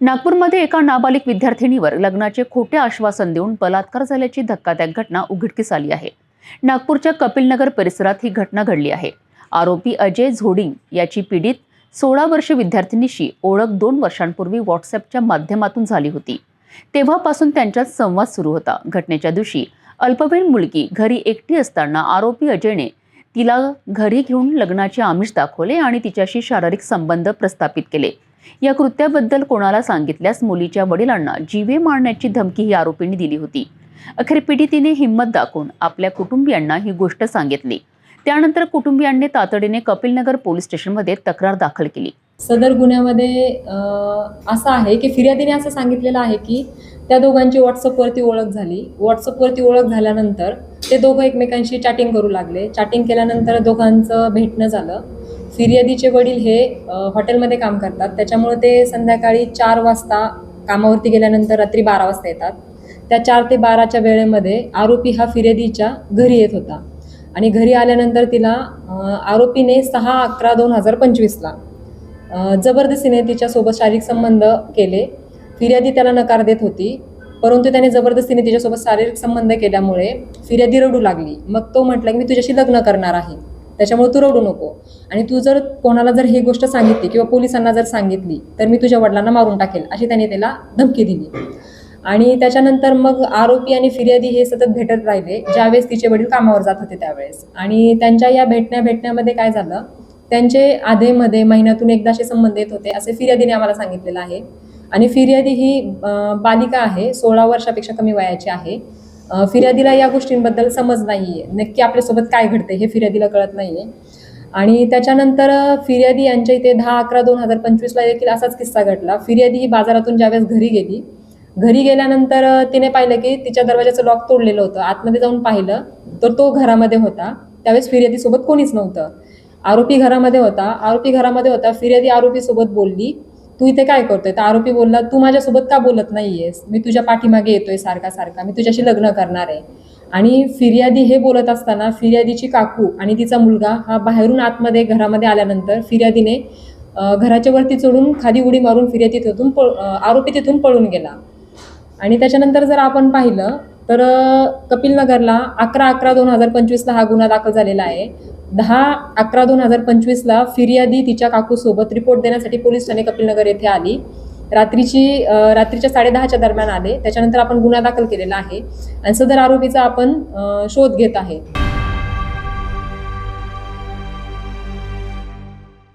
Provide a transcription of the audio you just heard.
नागपूरमध्ये एका नाबालिक विद्यार्थिनीवर लग्नाचे खोटे आश्वासन देऊन बलात्कार झाल्याची धक्कादायक घटना उघडकीस आली आहे. नागपूरच्या कपिलनगर परिसरात ही घटना घडली आहे. आरोपी अजय झोडिंग याची पीडित सोळा वर्ष विद्यार्थिनीशी ओळख दोन वर्षांपूर्वी व्हॉट्सअपच्या माध्यमातून झाली होती. तेव्हापासून त्यांच्यात संवाद सुरू होता. घटनेच्या दिवशी अल्पवयीन मुलगी घरी एकटी असताना आरोपी अजयने तिला घरी घेऊन लग्नाचे आमिष दाखवले आणि तिच्याशी शारीरिक संबंध प्रस्थापित केले. या कृत्याबद्दल कोणाला सांगितल्यास मुलीच्या वडिलांना जीवे मारण्याची धमकी ही आरोपींनी दिली होती. अखेर पीडितीने हिंमत दाखवून आपल्या कुटुंबियांना ही गोष्ट सांगितली. त्यानंतर कुटुंबियांनी तातडीने कपिलनगर पोलीस स्टेशनमध्ये तक्रार दाखल केली. सदर गुन्ह्यामध्ये असं आहे की फिर्यादीने असं सांगितलेलं आहे की त्या दोघांची व्हॉट्सअपवरती ओळख झाली. व्हॉट्सअपवरती ओळख झाल्यानंतर ते दोघं एकमेकांशी चॅटिंग करू लागले. चॅटिंग केल्यानंतर दोघांचं भेटणं झालं. फिर्यादीचे वडील हे हॉटेलमध्ये काम करतात. त्याच्यामुळे ते संध्याकाळी चार वाजता कामावरती गेल्यानंतर रात्री बारा वाजता येतात. त्या चार ते बाराच्या वेळेमध्ये आरोपी हा फिर्यादीच्या घरी येत होता. आणि घरी आल्यानंतर तिला आरोपीने सहा अकरा दोन हजार पंचवीसला जबरदस्तीने तिच्यासोबत शारीरिक संबंध केले. फिर्यादी त्याला नकार देत होती. परंतु त्याने जबरदस्तीने तिच्यासोबत शारीरिक संबंध केल्यामुळे फिर्यादी रडू लागली. मग तो म्हटला की मी तुझ्याशी लग्न करणार आहे. त्याच्यामुळे तू रडू नको. आणि तू जर कोणाला जर ही गोष्ट सांगितली किंवा पोलिसांना जर सांगितली तर मी तुझ्या वडिलांना मारून टाकेल अशी त्याने त्याला धमकी दिली. आणि त्याच्यानंतर मग आरोपी आणि फिर्यादी हे सतत भेटत राहिले ज्यावेळेस तिचे वडील कामावर जात होते त्यावेळेस. आणि त्यांच्या या भेटण्या भेटण्यामध्ये काय झालं त्यांचे आधेमध्ये महिन्यातून एकदाचे संबंध येत होते असे फिर्यादीने आम्हाला सांगितलेलं आहे. आणि फिर्यादी ही बालिका आहे सोळा वर्षापेक्षा कमी वयाची आहे. फिर्यादीला या गोष्टींबद्दल समज नाही आहे नक्की आपल्यासोबत काय घडते हे फिर्यादीला कळत नाही आहे आणि त्याच्यानंतर फिर्यादी यांच्या इथे दहा अकरा दोन हजार पंचवीसला देखील असाच किस्सा घडला. फिर्यादी ही बाजारातून ज्यावेळेस घरी गेली घरी गेल्यानंतर तिने पाहिलं की तिच्या दरवाजाचं लॉक तोडलेलं होतं. आतमध्ये जाऊन पाहिलं तर तो घरामध्ये होता. त्यावेळेस फिर्यादीसोबत कोणीच नव्हतं. आरोपी घरामध्ये होता. आरोपी घरामध्ये होता. फिर्यादी आरोपीसोबत बोलली. तू इथे काय करतोय? तर आरोपी बोलला तू माझ्यासोबत का बोलत नाहीयेस? मी तुझ्या पाठीमागे येतोय सारखा सारखा. मी तुझ्याशी लग्न करणार आहे. आणि फिर्यादी हे बोलत असताना फिर्यादीची काकू आणि तिचा मुलगा हा बाहेरून आतमध्ये घरामध्ये आल्यानंतर फिर्यादीने घराच्या वरती चढून खाली उडी मारून फिर्यादी तिथून पळ आरोपी तिथून पळून गेला. आणि त्याच्यानंतर जर आपण पाहिलं तर कपिल कपिलनगरला अकरा अकरा दोन हजार पंचवीसला हा गुन्हा दाखल झालेला आहे. दहा अकरा दोन हजार पंचवीसला फिर्यादी तिच्या काकूसोबत रिपोर्ट देण्यासाठी पोलीस ठाणे कपिलनगर येथे आली. रात्रीची रात्रीच्या साडेदहाच्या दरम्यान आले. त्याच्यानंतर आपण गुन्हा दाखल केलेला आहे. आणि सदर आरोपीचा आपण शोध घेत आहे.